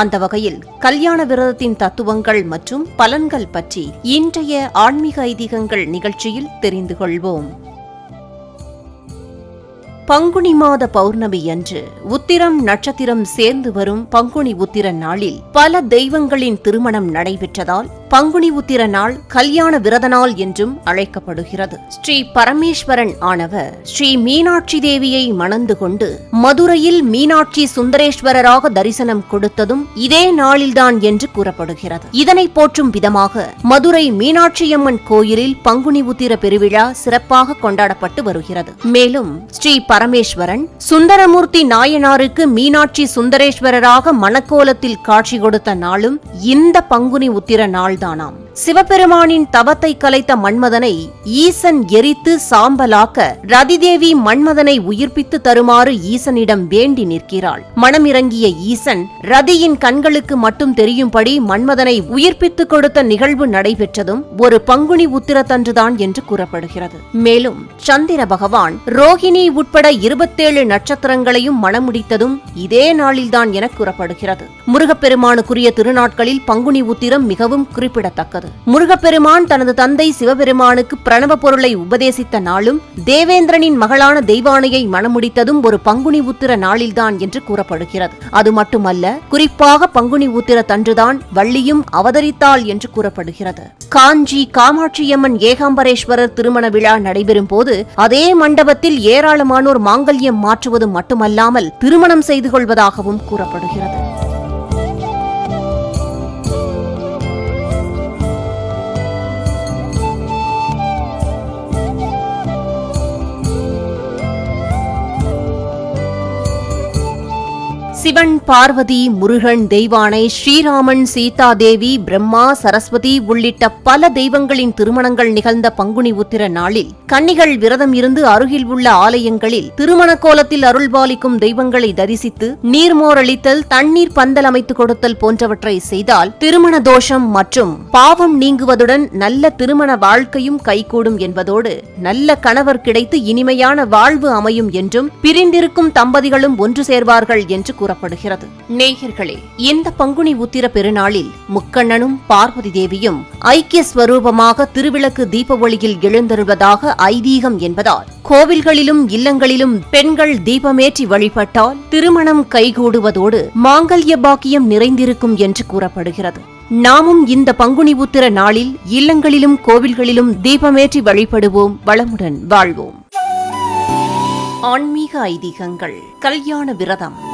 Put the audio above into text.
அந்த வகையில் கல்யாண விரதத்தின் தத்துவங்கள் மற்றும் பலன்கள் பற்றி இன்றைய ஆன்மீக ஐதீகங்கள் நிகழ்ச்சியில் தெரிந்து கொள்வோம். பங்குனி மாத பௌர்ணமி அன்று உத்திரம் நட்சத்திரம் சேர்ந்து வரும் பங்குனி உத்திர நாளில் பல தெய்வங்களின் திருமணம் நடைபெற்றதால் பங்குனி உத்திர நாள் கல்யாண விரத நாள் என்றும் அழைக்கப்படுகிறது. ஸ்ரீ பரமேஸ்வரன் ஆனவர் ஸ்ரீ மீனாட்சி தேவியை மணந்து கொண்டு மதுரையில் மீனாட்சி சுந்தரேஸ்வரராக தரிசனம் கொடுத்ததும் இதே நாளில்தான் என்று கூறப்படுகிறது. இதனை போற்றும் விதமாக மதுரை மீனாட்சியம்மன் கோயிலில் பங்குனி உத்திர பெருவிழா சிறப்பாக கொண்டாடப்பட்டு வருகிறது. மேலும் ஸ்ரீ பரமேஸ்வரன் சுந்தரமூர்த்தி நாயனாருக்கு மீனாட்சி சுந்தரேஸ்வரராக மணக்கோலத்தில் காட்சி கொடுத்த நாளும் இந்த பங்குனி உத்திர நாள் நாள்தானாம் சிவபெருமானின் தவத்தை கலைத்த மன்மதனை ஈசன் எரித்து சாம்பலாக்க ரதிதேவி மன்மதனை உயிர்ப்பித்து தருமாறு ஈசனிடம் வேண்டி நிற்கிறாள். மனமிறங்கிய ஈசன் ரதியின் கண்களுக்கு மட்டும் தெரியும்படி மன்மதனை உயிர்ப்பித்துக் கொடுத்த நிகழ்வு நடைபெற்றதும் ஒரு பங்குனி உத்திரத்தன்றுதான் என்று கூறப்படுகிறது. மேலும் சந்திர பகவான் ரோகிணி உட்பட இருபத்தேழு நட்சத்திரங்களையும் மணமுடித்ததும் இதே நாளில்தான் என கூறப்படுகிறது. முருகப்பெருமானுக்குரிய திருநாட்களில் பங்குனி உத்திரம் மிகவும் குறிப்பிடத்தக்கது. முருகப்பெருமான் தனது தந்தை சிவபெருமானுக்கு பிரணவ பொருளை உபதேசித்த நாளும் தேவேந்திரனின் மகளான தெய்வானையை மணமுடித்ததும் ஒரு பங்குனி உத்திர நாளில்தான் என்று கூறப்படுகிறது. அது மட்டுமல்ல குறிப்பாக பங்குனி உத்திர தன்றுதான் வள்ளியும் அவதரித்தாள் என்று கூறப்படுகிறது. காஞ்சி காமாட்சியம்மன் ஏகாம்பரேஸ்வரர் திருமண விழா நடைபெறும் போது அதே மண்டபத்தில் ஏராளமானோர் மாங்கல்யம் மாற்றுவது மட்டுமல்லாமல் திருமணம் செய்து கொள்வதாகவும் கூறப்படுகிறது. சிவன் பார்வதி முருகன் தெய்வானை ஸ்ரீராமன் சீதாதேவி பிரம்மா சரஸ்வதி உள்ளிட்ட பல தெய்வங்களின் திருமணங்கள் நிகழ்ந்த பங்குனி உத்திர நாளில் கன்னிகள் விரதம் இருந்து அருகில் உள்ள ஆலயங்களில் திருமண கோலத்தில் அருள்பாலிக்கும் தெய்வங்களை தரிசித்து நீர்மோரளித்தல் தண்ணீர் பந்தல் அமைத்துக் கொடுத்தல் போன்றவற்றை செய்தால் திருமண தோஷம் மற்றும் பாவம் நீங்குவதுடன் நல்ல திருமண வாழ்க்கையும் கைகூடும் என்பதோடு நல்ல கணவர் கிடைத்து இனிமையான வாழ்வு அமையும் என்றும் பிரிந்திருக்கும் தம்பதிகளும் ஒன்று சேர்வார்கள் என்று கூறப்படுகிறது. நேயர்களே இந்த பங்குனி உத்திர பெருநாளில் முக்கண்ணனும் பார்வதி தேவியும் ஐக்கிய ஸ்வரூபமாக திருவிளக்கு தீப ஒளியில் எழுந்தருள்வதாக ஐதீகம் என்பதால் கோவில்களிலும் இல்லங்களிலும் பெண்கள் தீபமேற்றி வழிபட்டால் திருமணம் கைகூடுவதோடு மாங்கல்ய பாக்கியம் நிறைந்திருக்கும் என்று கூறப்படுகிறது. நாமும் இந்த பங்குனி உத்திர நாளில் இல்லங்களிலும் கோவில்களிலும் தீபமேற்றி வழிபடுவோம். வளமுடன் வாழ்வோம். ஆன்மீக ஐதீகங்கள் கல்யாண விரதம்.